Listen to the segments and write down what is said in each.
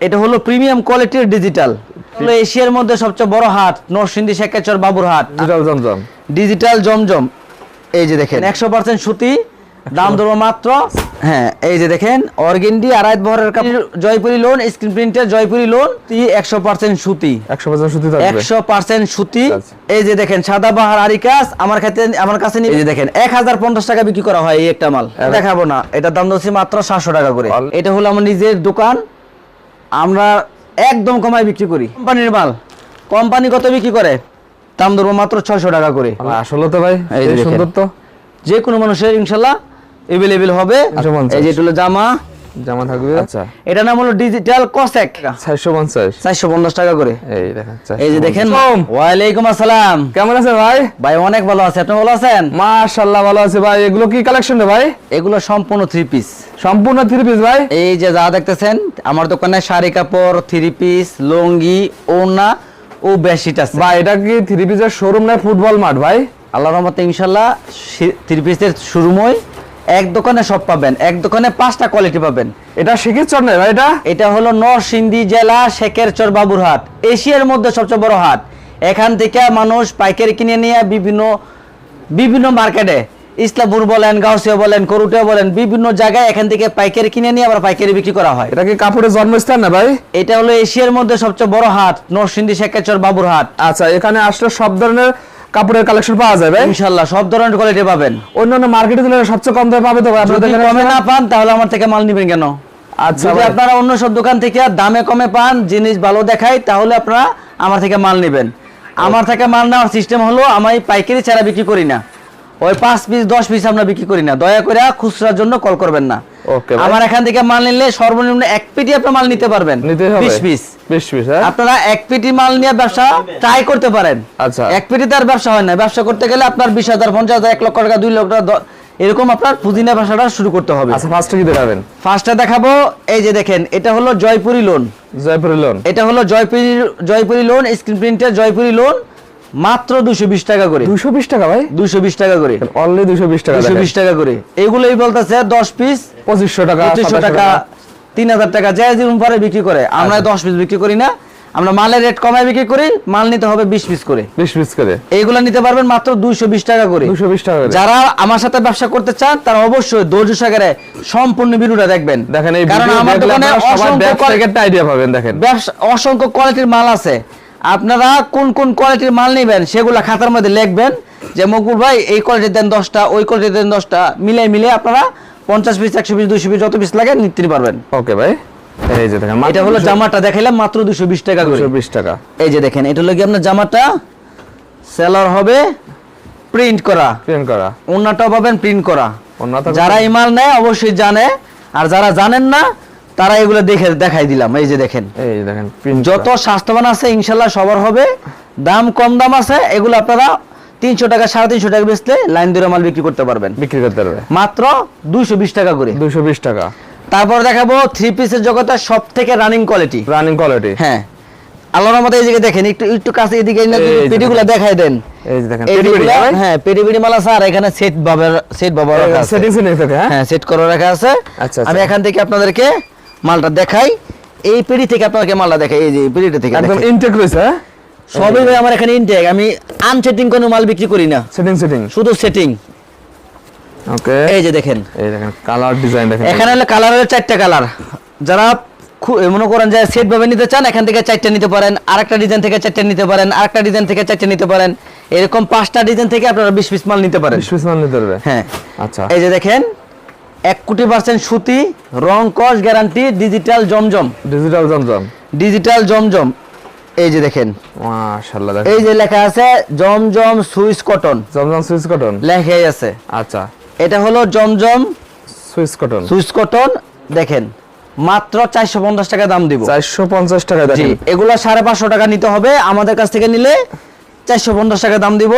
এটা হলো প্রিমিয়াম কোয়ালিটির ডিজিটাল হলো এশিয়ার মধ্যে সবচেয়ে বড় হাট নরসিংদী শেখাচর বাবুর হাট। ডিজিটাল জমজম। ডিজিটাল জমজম। এই যে দেখেন। একশো পার্সেন্ট সুতি দাম ধরবো মাত্র। হ্যাঁ এই যে দেখেন অর্গেন্ডি আড়াই বহরের কাপড় জয়পুরি লোন স্ক্রিন প্রিন্টের জয়পুরি লোন একশো পার্সেন্ট সুতি। একশো পার্সেন্ট সুতি থাকবে। একশো পার্সেন্ট সুতি। এই যে দেখেন সাদা বাহার আরিকাস আমার কাছে আমার কাছে নিয়ে- এই যে দেখেন এক হাজার পঞ্চাশ টাকা বিক্রি করা হয় এই একটা মাল। দেখাবো না এটার দাম দিচ্ছি মাত্র সাতশো টাকা করে। এটা হলো আমার নিজের দোকান। আমরা একদম কমায় বিক্রি করি। কোম্পানির মাল। কোম্পানি কত বিক্রি করে? দাম ধরবো মাত্র ছয়শো টাকা করে। আসলে তো ভাই সুন্দর তো। যে কোনো মানুষের ইনশাল্লাহ এভেলেবেল হবে। এই যে জামা। জামা থাকবে। আচ্ছা। এটা নাম হলো ডিজিটাল কসেক চারশো পঞ্চাশ। চারশো পঞ্চাশ টাকা করে। এই দেখেন এই যে দেখেন 450 ওয়ালাইকুম আসসালাম। কেমন আছেন ভাই? ভাই অনেক ভালো আছে। আপনি ভালো আছেন? মাশাআল্লাহ ভালো আছে ভাই। এগুলো কি কালেকশন রে ভাই? এগুলো সম্পূর্ণ থ্রি পিস সম্পূর্ণ থ্রি পিস ভাই? এই যে যা দেখতেছেন আমার দোকানে শাড়ি কাপড় থ্রি পিস লুঙ্গি ওনা ও বেডশিট আছে। ভাই এটা কি থ্রি পিসের শোরুম না ফুটবল মাঠ ভাই? আল্লাহ রহমতে ইনশাল্লাহ থ্রি পিসের শুরুময় এক দোকানে সব পাবেন এক দোকানে পাঁচটা কোয়ালিটি পাবেন। এটা শিখির চর নাই ভাই এটা? এটা হলো নরসিংদী জেলা শেখের শেখেরচর বাবুরহাট এশিয়ার মধ্যে সবচেয়ে বড় হাট। এখান থেকে মানুষ পাইকারি কিনে নিয়ে বিভিন্ন বিভিন্ন মার্কেটে ইসলামপুর বলেন গাউসিয়া বলেন করুটিয়া বলেন বিভিন্ন জায়গায় এখান থেকে পাইকারি কিনে নিয়ে আবার পাইকারি বিক্রি করা হয়। এটা কি কাপড়ের জন্মস্থান না ভাই? এটা হলো এশিয়ার মধ্যে সবচেয়ে বড় হাট নরসিংদী শেখেরচর বাবুরহাট। আচ্ছা এখানে আসলে সব ধরনের কাপড়ের কালেকশন পাওয়া যাবে। ইনশাআল্লাহ সব ধরনের কোয়ালিটি পাবেন। অন্যান্য মার্কেটে দিলে সবচেয়ে কম দামে পাবে তো যদি কমে না পান তাহলে আমার থেকে মাল নেবেন কেন? আচ্ছা যদি আপনারা অন্য সব দোকান থেকে দামে কমে পান জিনিস ভালো দেখায় তাহলে আপনারা আমার থেকে মাল নেবেন। আমার থেকে মাল নেওয়ার সিস্টেম হলো আমি পাইকারি ছাড়া বিক্রি করি না। ওই পাঁচ পিস দশ পিস আমরা বিক্রি করি না। দয়া করে খুচরার জন্য কল করবেন না। আমার এখান থেকে মাল নিলে সর্বনিম্ন এক পেটি আপনি মাল নিতে পারবেন। বিশ পিস হ্যাঁ? আপনারা এক পেটি মাল নিয়ে ব্যবসা ট্রাই করতে পারেন। আচ্ছা। এক পেটি তার ব্যবসা হয় না। ব্যবসা করতে গেলে আপনার বিশ হাজার পঞ্চাশ হাজার এক লক্ষ টাকা দুই লক্ষ টাকা এরকম আপনার পুঁজি নিয়ে ব্যবসাটা শুরু করতে হবে। আচ্ছা ফার্স্টে কি দেখাবেন? ফার্স্টে দেখাবো এই যে দেখেন এটা হলো জয়পুরি লোন জয়পুরি লোন এটা হলো জয়পুরি জয়পুরি লোন স্ক্রিন প্রিন্টের জয়পুরি লোন মাত্র দুশো বিশ টাকা করে। দুশো বিশ টাকা ভাই? দুশো বিশ টাকা করে। অনলি দুশো বিশ টাকা দুশো বিশ টাকা করে। এগুলোই বলতেছে দশ পিস পঁচিশশো টাকা পঁচিশশো টাকা তিন হাজার টাকা যে যেরকম পরে বিক্রি করে। আমরা আচ্ছা। দশ পিস বিক্রি করি না। আমরা মালের রেট কমায় বিক্রি করি মাল নিতে হবে বিশ পিস করে। বিশ পিস করে। এইগুলো নিতে পারবেন মাত্র দুইশো বিশ টাকা করে। দুশো বিশ টাকা করে। যারা আমার সাথে ব্যবসা করতে চান তারা অবশ্যই ধৈর্য সাগরে সম্পূর্ণ ভিডিওটা দেখবেন। দেখেন এই কারণ আমার দোকানে অসংখ্য আইডিয়া পাবেন দেখেন। ব্যবসা অসংখ্য কোয়ালিটির মাল আছে। আপনারা কোন কোন কোয়ালিটির মাল নেবেন সেগুলো খাতার মধ্যে লিখবেন যে মকুল ভাই এই কোয়ালিটি দেন দশটা ওই কোয়ালিটি দেন দশটা। মিলে মিলে আপনারা পঞ্চাশ পিস একশো পিস দুশো পিস যত পিস লাগে নিতে পারবেন। ওকে ভাই এই যে দেখেন এটা হলো জামাটা দেখাইলাম মাত্র দুশো বিশ টাকা করে। দুশো বিশ টাকা। এই যে দেখেন এটা হলো কি আপনার জামাটা? সেলার হবে প্রিন্ট করা। প্রিন্ট করা। অন্যটাও পাবেন প্রিন্ট করা। যারা এই মাল নেয় অবশ্যই জানে। আর যারা জানেন না তারা এগুলো দেখে দেখাই দিলাম এই যে দেখেন। এই দেখেন যত স্বাস্থ্যবান আছে ইনশাল্লাহ সবার হবে। দাম কম দাম আছে এগুলো আপনারা তিনশো টাকা সাড়ে তিনশো টাকা বেচলে লাইন ধরে মাল বিক্রি করতে পারবেন। বিক্রি করতে পারবে। মাত্র দুইশো বিশ টাকা করে। দুশো বিশ টাকা। তারপর দেখাবো থ্রি পিসের জগতে সব থেকে রানিং কোয়ালিটি রানিং কোয়ালিটি হ্যাঁ। আল্লাহর মতো এই দিকে দেখেন একটু একটু কাছে এদিকে পেটিগুলো দেখাই দেন। এই দেখেন হ্যাঁ পেটি পেটি মাল আছে আর এখানে সেট বাবার সেট বাবার আছে। সেটিং সেটিং থাকে সেট করে রাখা আছে। আচ্ছা, আমি আচ্ছা। এখান থেকে আপনাদেরকে মালটা দেখাই। এই পেটি থেকে আপনাদেরকে মালটা দেখাই এই যে পেটিটা থেকে একদম ইনটেক রয়েছে হ্যাঁ? সবই ভাই আমার এখানে ইনটেক আমি আনসেটিং কোনো মাল বিক্রি করি না। সেটিং সেটিং শুধু সেটিং ওকে এই যে দেখেন। এই দেখেন কালার ডিজাইন দেখেন। এখানে হলো কালার হলো চারটা কালার যারা মনে করেন যে সেট ভাবে নিতে চান এখান থেকে চারটা নিতে পারেন আরেকটা ডিজাইন থেকে চারটা নিতে পারেন আরেকটা ডিজাইন থেকে চারটা নিতে পারেন। এরকম পাঁচটা ডিজাইন থেকে আপনারা বিশ পিস মাল নিতে পারেন। বিশ পিস মাল নিতে পারবে? হ্যাঁ। আচ্ছা। এই যে দেখেন এক কোটি পার্সেন্ট সুতি রং কস guarantee digital Zamzam. Digital Zamzam. Digital Zamzam. এই যে দেখেন। মাশাআল্লাহ এই যে লেখা আছে Zamzam Swiss cotton. Zamzam Swiss cotton? লেখাই আছে। আচ্ছা। এটা হলো Zamzam Swiss cotton. Swiss cotton দেখেন। মাত্র চারশো পঞ্চাশ টাকা দাম দিব। চারশো পঞ্চাশ টাকা জি দেখেন এগুলো সাড়ে পাঁচশো টাকা নিতে হবে। আমাদের কাছ থেকে নিলে চারশো পঞ্চাশ টাকা দাম দিব।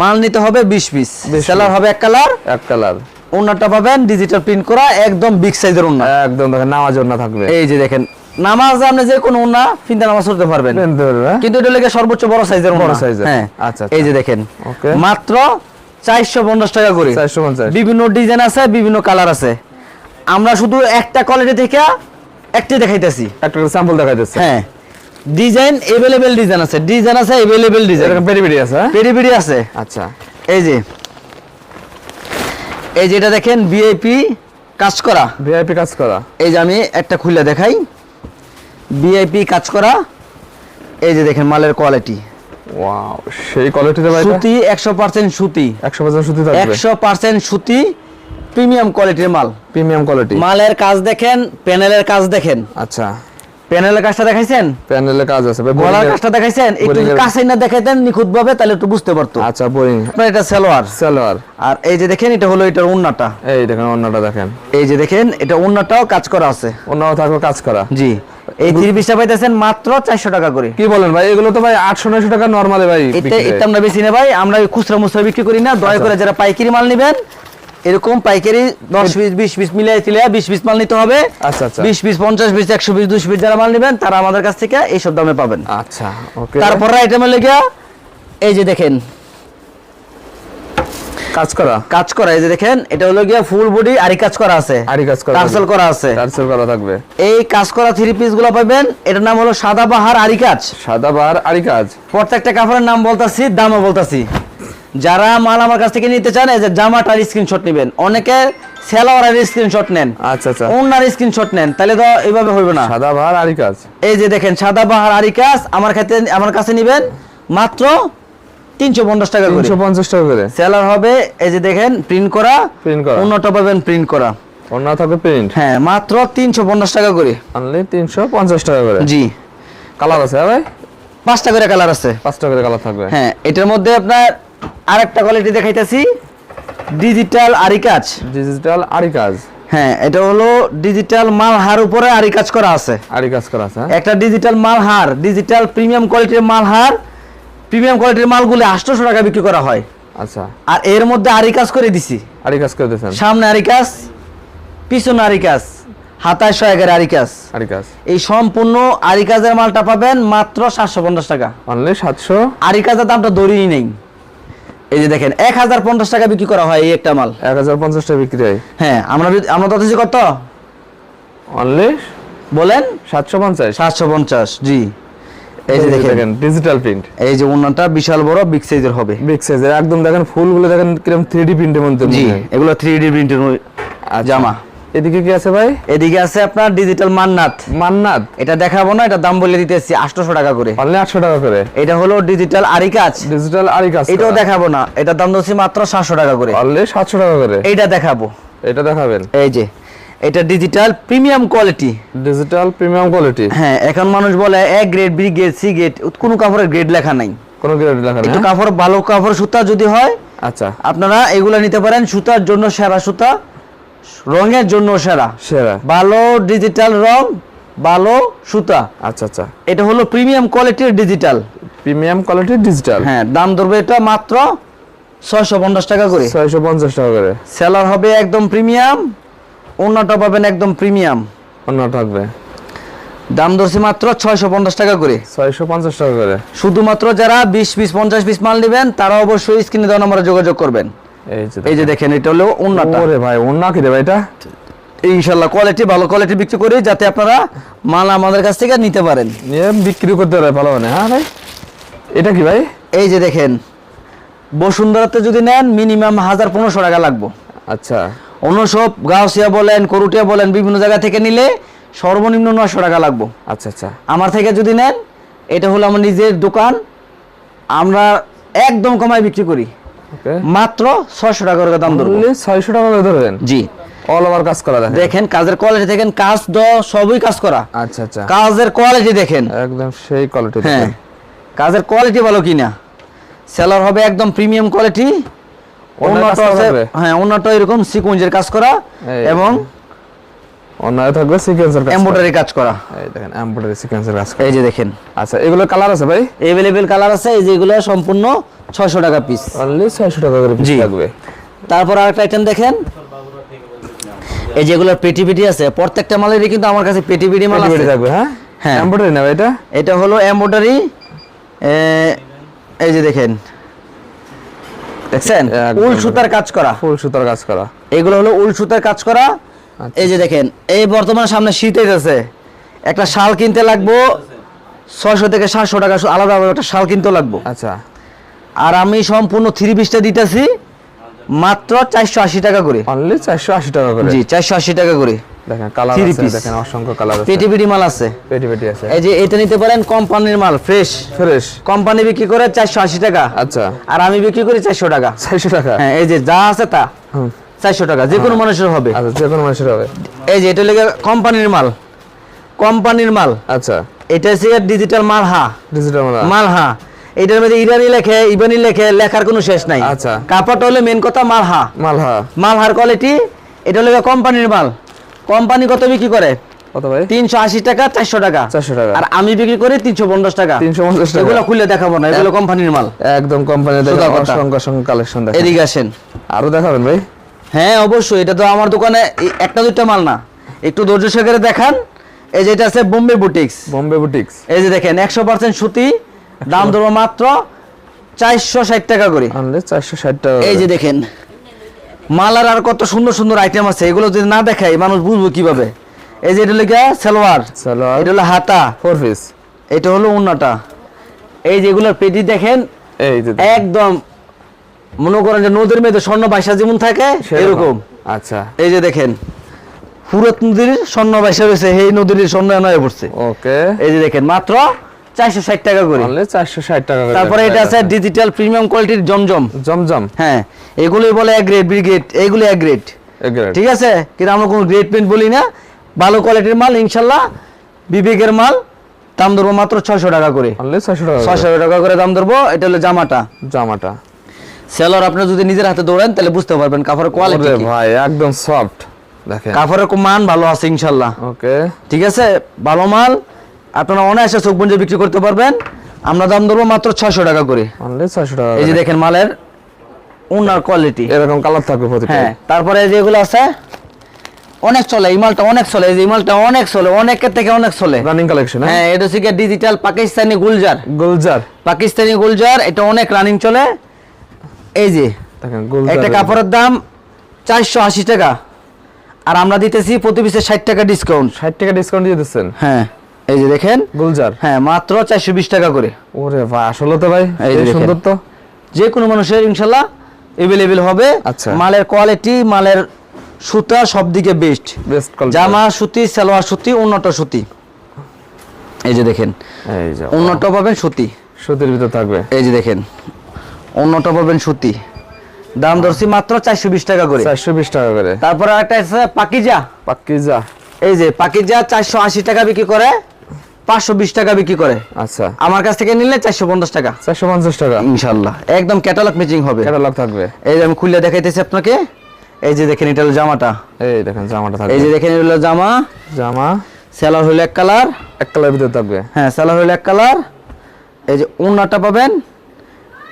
মাল নিতে হবে বিশ পিস। 20 সেলার হবে এক কালার। এক কালার। ওনারটা পাবেন ডিজিটাল প্রিন্ট করা একদম বিগ সাইজের ওনা একদম দেখেন নামাজ না থাকবে। এই যে দেখেন নামাজ আপনি যে কোনো ওনা ফিনতে নামাজ পড়তে পারবেন। নিতে পারবে? কিন্তু এটা লেগে সর্বোচ্চ বড় সাইজের বড় ওনা হ্যাঁ আচ্ছা, এই আচ্ছা। যে দেখেন Okay. মাত্র চারশো পঞ্চাশ টাকা করে। 450 বিভিন্ন ডিজাইন আছে বিভিন্ন কালার আছে। আমরা শুধু একটা কোয়ালিটি থেকে একটি দেখাইতেছি। একটা স্যাম্পল দেখা যাচ্ছে হ্যাঁ ডিজাইন এভেলেবেল ডিজাইন আছে। ডিজাইন আছে এভেলেবেল ডিজাইন। এরকম পেরি পেরি আছে হ্যাঁ? পেরি পেরি আছে। আচ্ছা। এই যে এই যেটা দেখেন ভিআইপি কাজ করা। ভিআইপি কাজ করা। এই যে আমি একটা খুলে দেখাই। ভিআইপি কাজ করা। এই যে দেখেন মালের কোয়ালিটি ওয়াও সেই কোয়ালিটিতে ভাই সুতি একশো পার্সেন্ট সুতি। 100% সুতি থাকবে। একশো পার্সেন্ট সুতি প্রিমিয়াম কোয়ালিটির মাল। প্রিমিয়াম কোয়ালিটি মালের কাজ দেখেন প্যানেলের কাজ দেখেন। আচ্ছা। প্যানেলের কাজটা দেখাইছেন? প্যানেলের কাজ আছে গলার কাজটা দেখাইছেন? একটু কাছে না দেখাইতেন নিখুঁত ভাবে তাহলে একটু বুঝতে পারতো। আচ্ছা আপনার এটা সালোয়ার। সালোয়ার। আর এই যে দেখেন এটা হলো এটার এই দেখেন দেখেন। এই যে দেখেন এটা কাজ করা আছে। অন্যও থাকবে কাজ করা। জি। এই থ্রি পিসটা পাইতেছেন মাত্র চারশো টাকা করে। কি বলেন ভাই এগুলো তো ভাই আটশো নয়শো টাকা নর্মালি ভাই এটা আমরা বেশি না ভাই আমরা খুচরা মুচরা বিক্রি করি না। দয়া করে যারা পাইকারি মাল নেবেন এরকম পাইকারি দশ পিস বিশ পিস মিলিয়ে তিলিয়ে বিশ পিস মাল নিতে হবে। আচ্ছা আচ্ছা। বিশ পিস পঞ্চাশ পিস একশো পিস দুশো পিস যারা মাল নেবেন তারা আমাদের কাছ থেকে এইসব দামে পাবেন। আচ্ছা ওকে। তারপর আইটেমের লেগে এই যে দেখেন। কাজ করা? কাজ করা এই যে দেখেন এটা হলো গিয়া ফুল বডি আরি কাজ করা আছে। আরি কাজ করা টার্সেল করা আছে। টার্সেল করা থাকবে। এই কাজ করা থ্রি পিসগুলো পাবেন এটার নাম হলো সাদা বাহার আরি কাজ। সাদা বার আরি কাজ। প্রত্যেকটা কাপড়ের নাম বলতাছি দামও বলতাছি। যারা মাল আমার কাছ থেকে নিতে চান এই যে জামাটার স্ক্রিনশট নেবেন। অনেকে সেলোয়ারের স্ক্রিনশট নেন। আচ্ছা আচ্ছা। ওনার স্ক্রিনশট নেন। তাহলে তো এইভাবে হইবে না। সাদা বাহার আরি কাজ। এই যে দেখেন সাদা বাহার আরি কাজ আমার কাছে আমার কাছে নেবেন মাত্র তিনশো পঞ্চাশ টাকা করে। তিনশো পঞ্চাশ টাকা করে। সেলার হবে এই যে দেখেন প্রিন্ট করা। প্রিন্ট করা। অন্যটা পাবেন প্রিন্ট করা। অন্য থাকবে প্রিন্ট হ্যাঁ মাত্র তিনশো পঞ্চাশ টাকা করে। অনলি তিনশো পঞ্চাশ টাকা করে। জি। কালার আছে হ্যাঁ ভাই? পাঁচটা করে কালার আছে। পাঁচটা করে কালার থাকবে। হ্যাঁ এটার মধ্যে আপনার আরেকটা কোয়ালিটি দেখাইতেছি ডিজিটাল আরি কাজ। ডিজিটাল আরি কাজ। হ্যাঁ এটা হলো ডিজিটাল মাল হার উপরে আরি কাজ করা আছে। আরি কাজ করা আছে হ্যাঁ? একটা ডিজিটাল মাল হার ডিজিটাল প্রিমিয়াম কোয়ালিটির মাল হার প্রিমিয়াম কোয়ালিটির মালগুলো আটশোশো টাকা বিক্রি করা হয়। আচ্ছা। আর এর মধ্যে আরি কাজ করে দিছি। আরি কাজ করে দিয়েছেন। সামনে আরি কাজ পিছনে আরি কাজ হাতায় শয়েকের আরি কাজ। আরি কাজ। এই সম্পূর্ণ আরি কাজের মালটা পাবেন মাত্র সাতশো পঞ্চাশ টাকা। অনলি সাতশো? আরি কাজের দামটা দড়িই নেই। এই যে দেখেন এক হাজার পঞ্চাশ টাকা বিক্রি করা হয় এই একটা মাল। এক হাজার পঞ্চাশ টাকা বিক্রি হয়। হ্যাঁ আমরা আমরা তথ্য কত? অনলি বলেন? সাতশো পঞ্চাশ। সাতশো পঞ্চাশ জি। এই যে দেখেন। ডিজিটাল প্রিন্ট এই যে উন্নতটা বিশাল বড় বিগ সাইজের হবে। বিগ সাইজের একদম দেখেন ফুলগুলো দেখেন কীরকম থ্রি ডি প্রিন্টের মধ্যে জি এগুলো থ্রি ডি প্রিন্টের জামা। এদিকে কি আছে ভাই? এদিকে আছে আপনার ডিজিটাল মান্নাত। মান্নাত? এটা দেখাবো না এটা দাম বলে দিতেছি আটশোশো টাকা করে। অনলি আটশো টাকা করে। এটা হলো ডিজিটাল আরি কাজ। ডিজিটাল আরি কাজ এটাও দেখাবো না এটা দাম দিচ্ছি মাত্র সাতশো টাকা করে। অনলি সাতশো টাকা করে। এইটা দেখাবো। এটা দেখাবেন। এই যে এটা digital premium quality digital premium quality হ্যাঁ এখন মানুষ বলে A grade B grade C grade কোনো কাপড়ের গ্রেড লেখা নাই। কোনো গ্রেড লেখা নেই একটু হ্যাঁ? কাপড় ভালো কাপড় সুতা যদি হয় আচ্ছা। আপনারা এগুলা নিতে পারেন সুতার জন্য সেরা সুতা। রঙের জন্য সেরা। সেরা। ভালো ডিজিটাল রং ভালো সুতা। আচ্ছা আচ্ছা। এটা হলো প্রিমিয়াম কোয়ালিটির ডিজিটাল প্রিমিয়াম কোয়ালিটির ডিজিটাল হ্যাঁ দাম ধরবে এটা মাত্র ছয়শো পঞ্চাশ টাকা করে। ছয়শো পঞ্চাশ টাকা করে। সেলার হবে একদম প্রিমিয়াম অন্যটা পাবেন একদম প্রিমিয়াম অন্য থাকবে। দাম ধরছে মাত্র ছয়শো পঞ্চাশ টাকা করে। ছয়শো পঞ্চাশ টাকা করে। শুধুমাত্র যারা বিশ পিস পঞ্চাশ পিস মাল নেবেন তারা অবশ্যই স্ক্রিনে দেওয়া নম্বরে যোগাযোগ করবেন। এই যে দেখেন। এটা হলো অন্যটা ওরে ভাই অন্য কি রে ভাই এটা? ইনশাল্লাহ কোয়ালিটি ভালো কোয়ালিটি বিক্রি করি যাতে আপনারা মাল আমাদের কাছ থেকে নিতে পারেন। বিক্রি করতে পারে ভালো মানে হ্যাঁ ভাই? এটা কি ভাই? এই যে দেখেন বসুন্ধরাতে যদি নেন মিনিমাম হাজার পনেরোশো টাকা লাগবো। আচ্ছা। অন্য সব গাউসিয়া বলেন করুটিয়া বলেন বিভিন্ন জায়গা থেকে নিলে সর্বনিম্ন নশো টাকা লাগবো। আচ্ছা আচ্ছা। আমার থেকে যদি নেন এটা হলো আমার নিজের দোকান আমরা একদম কমায় বিক্রি করি। মাত্র ছয়শো টাকা করে দাম ধরবো। ছয়শো টাকা করে ধরবেন? জি। অল ওভার কাজ করা দেখেন। দেখেন কাজের কোয়ালিটি দেখেন কাজ দ সবই কাজ করা। আচ্ছা আচ্ছা। কাজের কোয়ালিটি দেখেন। একদম সেই কোয়ালিটি হ্যাঁ। কাজের কোয়ালিটি ভালো কিনা? সেলার হবে একদম প্রিমিয়াম কোয়ালিটি? হ্যাঁ অন্যটা এরকম সিকুয়েন্সের কাজ করা এবং অন্যায় থাকবে সিকোয়েন্সের কাজ এমব্রয়ডারি কাজ করা। এই দেখেন এমব্রয়ডারি সিকোয়েন্সের কাজ করা। এই যে দেখেন। আচ্ছা এগুলো কালার আছে ভাই? এভেলেবেল কালার আছে এই যেগুলো সম্পূর্ণ ছয়শো টাকা পিস অনলি ছয়শো টাকা করে পিস। থাকবে। তারপর আরেকটা আইটেম দেখেন। এই যেগুলো পেটি পেটি আছে প্রত্যেকটা মালেরই কিন্তু আমার কাছে পেটি পেটি মাল আছে। থাকবে হ্যাঁ? হ্যাঁ। এমব্রয়ডারি না ভাই এটা? এটা হলো এমব্রয়ডারি এই যে দেখেন। দেখছেন? উল সুতার কাজ করা। ফুল সুতার কাজ করা। এগুলো হলো উল সুতার কাজ করা। এই যে দেখেন এই বর্তমান সামনে শীত এসেছে একটা শাল কিনতে লাগবো ছয়শো থেকে সাতশো টাকা আলাদা আলাদা একটা শাল কিনতে লাগবো। আচ্ছা। আর আমি সম্পূর্ণ থ্রি পিসটা দিতেছি মাত্র চারশো আশি টাকা করে। অনলি চারশো আশি টাকা করে? জি চারশো আশি টাকা করে। দেখেন কালার আছে দেখেন অসংখ্য কালার আছে। পেটি পেটি মাল আছে। পেটি পেটি আছে। এই যে এটা নিতে পারেন কোম্পানির মাল ফ্রেশ ফ্রেশ কোম্পানি বিক্রি করে চারশো আশি টাকা। আচ্ছা। আর আমি বিক্রি করি চারশো টাকা। চারশো টাকা। হ্যাঁ এই যে যা আছে তা। চারশো টাকা যে কোনো মানুষের হবে। আচ্ছা যে কোনো মানুষের হবে। এই যে এটা লেগে কোম্পানির মাল। কোম্পানির মাল। আচ্ছা। এটা হচ্ছে ডিজিটাল মাল হা ডিজিটাল মালা মাল হা এটার মধ্যে ইরানি লেখে ইবানি লেখে লেখার কোনো শেষ নাই। আচ্ছা। কাপড়টা হলে মেন কথা মাল হা মালহা। মালহার কোয়ালিটি এটা হলো কোম্পানির মাল। কোম্পানি কত বিক্রি করে? কত ভাই? তিনশো আশি টাকা চারশো টাকা। 400 টাকা। আর আমি বিক্রি করি তিনশো পঞ্চাশ টাকা। 350 টাকা। এগুলো খুলে দেখাবো না এগুলো কোম্পানির মাল। একদম কোম্পানি সোজা অসংখ্য অসংখ্য কালেকশন দেখেন এদিকে আসেন। আরও দেখাবেন ভাই? হ্যাঁ অবশ্যই। এটা তো আমার দোকানে একটা দুইটা মাল না। একটু ধৈর্য সহকারে দেখান। এই যে এটা আছে বোম্বে বুটিক্স। বোম্বে বুটিক্স। এই যে দেখেন একশো পার্সেন্ট সুতি দাম ধরবো মাত্র চারশো ষাট টাকা করে। চারশো ষাট টাকা এই যে দেখেন মালার আর কত সুন্দর সুন্দর আইটেম আছে। এগুলো যদি না দেখাই মানুষ বুঝব কীভাবে। এই যে এটা হলো সালোয়ার। সালোয়ার। এটা হলো হাতা। ফোর পিস এটা হলো উন্নাটা এই যেগুলোর পেটি দেখেন এই যে একদম মনে করেন যে নদীর মেয়েদের স্বর্ণ বাইসা যেমন থাকে এরকম। আচ্ছা। এই যে দেখেন ফুরত নদীর স্বর্ণ বাইসা রয়েছে এই নদীর স্বর্ণ নয় পড়ছে। ওকে। এই যে দেখেন মাত্র চারশো ষাট টাকা করে। চারশো ষাট টাকা তারপরে এটা আছে ডিজিটাল প্রিমিয়াম কোয়ালিটির জমজম। জমজম। হ্যাঁ এগুলোই বলে এক গ্রেড ব্রিগেড এইগুলো এক গ্রেড ঠিক আছে? কিন্তু আমরা কোনো গ্রেড পেন্ট বলি না। ভালো কোয়ালিটির মাল ইনশাল্লাহ বিবেকের মাল দাম ধরবো মাত্র ছয়শো টাকা করে। ছয়শো টাকা করে দাম ধরবো এটা হলো জামাটা। জামাটা। সেলর আপনি যদি নিজের হাতে দৌড়ান তাহলে বুঝতে পারবেন কাপড়ের কোয়ালিটি ভাই একদম সফট দেখেন। কাপড়ের মান ভালো আছে ইনশাল্লাহ। ওকে। ঠিক আছে? ভালো মাল আপনারা অনায়াসে চোখ বঞ্জে বিক্রি করতে পারবেন। আমরা দাম ধরবো মাত্র ছয়শো টাকা করে। আনলে ছয়শো টাকা এই যে দেখেন মালের উনার কোয়ালিটি এরকম কালার থাকবে প্রতিটা। হ্যাঁ তারপরে এই যেগুলো আছে অনেক চলে এই মালটা অনেক চলে এই মালটা অনেক চলে অনেকের থেকে অনেক চলে। রানিং কালেকশন হ্যাঁ? এটা হচ্ছে ডিজিটাল পাকিস্তানি গুলজার। গুলজার। পাকিস্তানি গুলজার এটা অনেক রানিং চলে। এই যে একটা কাপড়ের দাম চারশো আশি টাকা। আর আমরা দিতেছি প্রতি পিসে ষাট টাকা ডিসকাউন্ট ষাট টাকা ডিসকাউন্ট দিয়ে দিচ্ছেন? হ্যাঁ এই যে দেখেন। গুলজার হ্যাঁ মাত্র চারশো বিশ টাকা করে। ওরে ভাই আসলে তো ভাই এই। সুন্দর তো। যে কোনো মানুষের ইনশাল্লাহ এভেলেবেল হবে। আচ্ছা। মালের কোয়ালিটি মালের সুতা সব দিকে বেস্ট বেস্ট জামা সুতি সালোয়ার সুতি উন্নত সুতি। এই যে দেখেন। এই যে উন্নত পাবেন সুতি। সুতির ভিতর থাকবে। এই যে দেখেন। উন্নত পাবেন সুতি। দাম ধরছি মাত্র চারশো বিশ টাকা করে। চারশো বিশ টাকা করে। তারপরে একটা আছে পাকিজা। পাক্কিজা এই যে পাকিজা চারশো আশি টাকা বিক্রি করে পাঁচশো বিশ টাকা বিক্রি করে। আচ্ছা। আমার কাছ থেকে নিলে চারশো পঞ্চাশ টাকা। চারশো পঞ্চাশ টাকা। ইনশাল্লাহ। একদম ক্যাটালগ ম্যাচিং হবে। ক্যাটালগ থাকবে। এই যে আমি খুলে দেখাইতেছি আপনাকে। এই যে দেখেন এটা হলো জামাটা। এই দেখেন জামাটা থাকবে। এই যে দেখেন এটা হলো জামা। জামা। সেলার হলো এক কালার। এক কালার ভিতর থাকবে। হ্যাঁ সেলার হলো এক কালার। এই যে উন্নাটা পাবেন।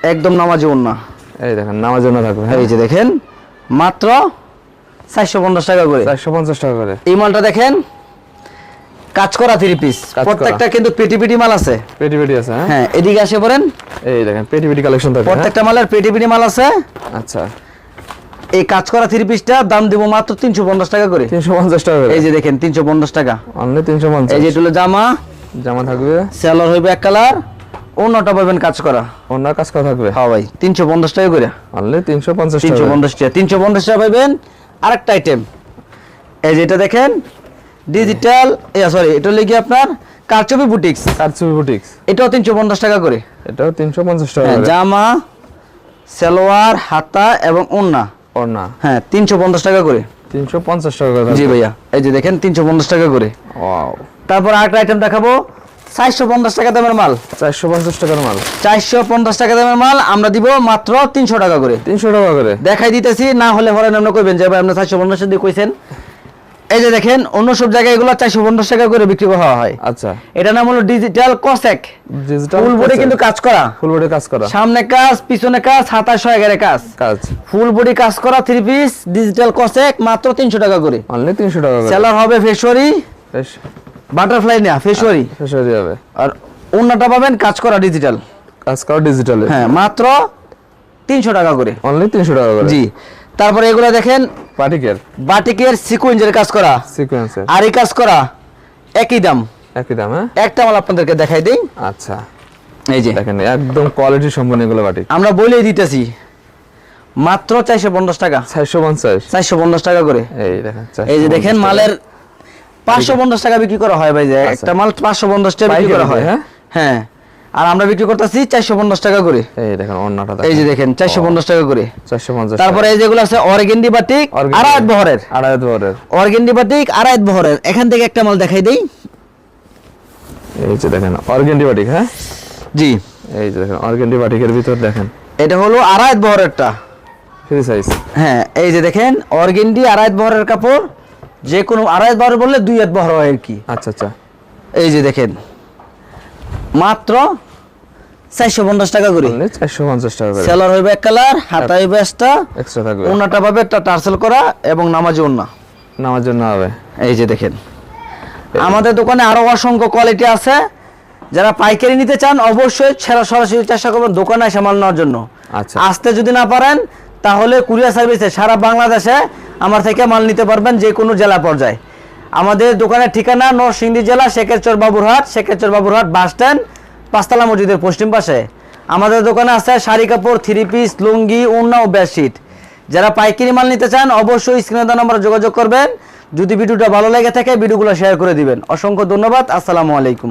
একদম নামাজি উন্না এই দেখেন নামার জন্য থাকবে হ্যাঁ। এই যে দেখেন মাত্র চারশো পঞ্চাশ টাকা করে। চারশো পঞ্চাশ টাকা করে। এই মালটা দেখেন কাজ করা থ্রি পিস প্রত্যেকটা কিন্তু পেটি পেটি মাল আছে। পেটি পেটি আছে হ্যাঁ। হ্যাঁ এদিকে আসে পড়েন। এই দেখেন পেটি পেটি কালেকশন হ্যাঁ? প্রত্যেকটা মালের পেটি পেটি মাল আছে। আচ্ছা। এই কাজ করা থ্রি পিসটা দাম দিব মাত্র তিনশো পঞ্চাশ টাকা করে। তিনশো পঞ্চাশ টাকা করে। এই যে দেখেন তিনশো পঞ্চাশ টাকা। অনলি তিনশো পঞ্চাশ। এই যে জামা। জামা থাকবে। সেলার হইবে এক কালার অন্যটা পাবেন কাজ করা। অন্য কাজ করা থাকবে? হ্যাঁ ভাই তিনশো পঞ্চাশ টাকা করে। তিনশো পঞ্চাশ তিনশো টাকা পঞ্চাশ টাকা পাবেন আরেকটা আইটেম এই যেটা দেখেন ডিজিটাল সরি এটা হলো আপনার? কারচুপি বুটিক্স কারচুপি বুটিক্স এটাও তিনশো পঞ্চাশ টাকা করে। এটাও তিনশো পঞ্চাশ টাকা হ্যাঁ জামা সালোয়ার হাতা এবং ওন্না ওড়না। হ্যাঁ তিনশো পঞ্চাশ টাকা করে। তিনশো পঞ্চাশ টাকা করে। জি ভাইয়া এই যে দেখেন তিনশো পঞ্চাশ টাকা করে। ওয়াও। তারপর আরেকটা আইটেম দেখাবো। চারশো পঞ্চাশ টাকা দামের মাল। চারশো পঞ্চাশ টাকার মাল। চারশো পঞ্চাশ টাকা দামের মাল আমরা দিব মাত্র তিনশো টাকা করে। তিনশো টাকা করে। দেখাই দিতেছি না হলে পরে আপনি কইবেন যে ভাই আপনি চারশো পঞ্চাশ দিয়ে কইছেন। এই যে দেখেন অন্য সব জায়গায় এগুলো চারশো পঞ্চাশ টাকা করে বিক্রি করা হয়। আচ্ছা। এটা নাম হলো ডিজিটাল কসেক ডিজিটাল ফুল বডি কিন্তু কাজ করা। ফুল বডি কাজ করা। সামনে কাজ পিছনে কাজ ছয় এগারে কাজ। কাজ। ফুল বডি কাজ করা থ্রি পিস ডিজিটাল কসেক মাত্র তিনশো টাকা করে। অনলি তিনশো টাকা করে। সেলার হবে ফেসরি। বাটারফ্লাই না ফেসরি ফেসওয়ারি হবে। আর অন্যটা পাবেন কাজ করা ডিজিটাল কাজ করা ডিজিটালে হ্যাঁ মাত্র তিনশো টাকা করে। অনলি তিনশো টাকা করে। জি। তারপরে এগুলো দেখেন বাটিকের বাটিকের সিকুয়েন্সের কাজ করা। সিকোয়েন্সের আর এই কাজ করা একই দাম। একই দাম হ্যাঁ? একটা মাল আপনাদেরকে দেখাই দিই। আচ্ছা। এই যে। দেখেন একদম কোয়ালিটি সম্পন্ন এগুলো বাটিক আমরা বলেই দিতেছি মাত্র চারশো পঞ্চাশ টাকা। চারশো পঞ্চাশ। চারশো পঞ্চাশ টাকা করে। এই দেখেন এই যে দেখেন মালের পাঁচশো পঞ্চাশ টাকা বিক্রি করা হয় ভাই যে একটা মাল পাঁচশো পঞ্চাশ টাকা বিক্রি করা হয়। হ্যাঁ? হ্যাঁ। আর আমরা বিক্রি করতেছি চারশো পঞ্চাশ টাকা করে। এই দেখেন অন্যটা এই যে দেখেন চারশো পঞ্চাশ টাকা করে। চারশো পঞ্চাশ তারপরে এই যেগুলো আছে অর্গেন্ডি বাটিক আড়াইত বহরের। আড়াই বহরের। অর্গেন্ডি বাটিক আড়াইত বহরের। এখান থেকে একটা মাল দেখাই দেই। এই যে দেখেন অর্গেন্ডি বাটিক হ্যাঁ? জি। এই যে দেখেন অর্গেন্ডি বাটিকের ভিতর দেখেন। এটা হলো আড়াইত বহরেরটা। ফ্রি সাইজ হ্যাঁ এই যে দেখেন অর্গেন্ডি আড়াইত বহরের কাপড়। যে কোনো আড়াইত বহর বললে দুই হাত বহর হয় আর কি। আচ্ছা আচ্ছা। এই যে দেখেন মাত্র চারশো পঞ্চাশ টাকা করে। চারশো পঞ্চাশ টাকা করে। সেলার হইবে এক কালার হাতা হইবে একটা এক্সট্রা থাকবে। ওনাটা পাবে একটা টার্সেল করা এবং নামাজি ওন্না নামার জন্য হবে। এই যে দেখেন আমাদের দোকানে আরও অসংখ্য কোয়ালিটি আছে। যারা পাইকারি নিতে চান অবশ্যই ছেড়া সরাসরি চেষ্টা করবেন দোকানে এসে মাল নেওয়ার জন্য। আচ্ছা। আসতে যদি না পারেন তাহলে কুরিয়ার সার্ভিসে সারা বাংলাদেশে আমার থেকে মাল নিতে পারবেন যে কোনো জেলা পর্যায়ে। আমাদের দোকানের ঠিকানা নরসিংদী জেলা, শেখেরচর বাবুরহাট শেখেরচর বাবুরহাট বাস স্ট্যান্ড, পাঁচতলা মসজিদের পশ্চিম পাশে। আমাদের দোকানে আছে শাড়ি কাপড়, থ্রি পিস, লুঙ্গি, ওড়না ও বেডশিট। যারা পাইকারি মাল নিতে চান, অবশ্যই স্ক্রিনে নম্বরে যোগাযোগ করবেন। যদি ভিডিওটা ভালো লেগে থাকে, ভিডিওগুলো শেয়ার করে দিবেন। অসংখ্য ধন্যবাদ। আসসালামু আলাইকুম।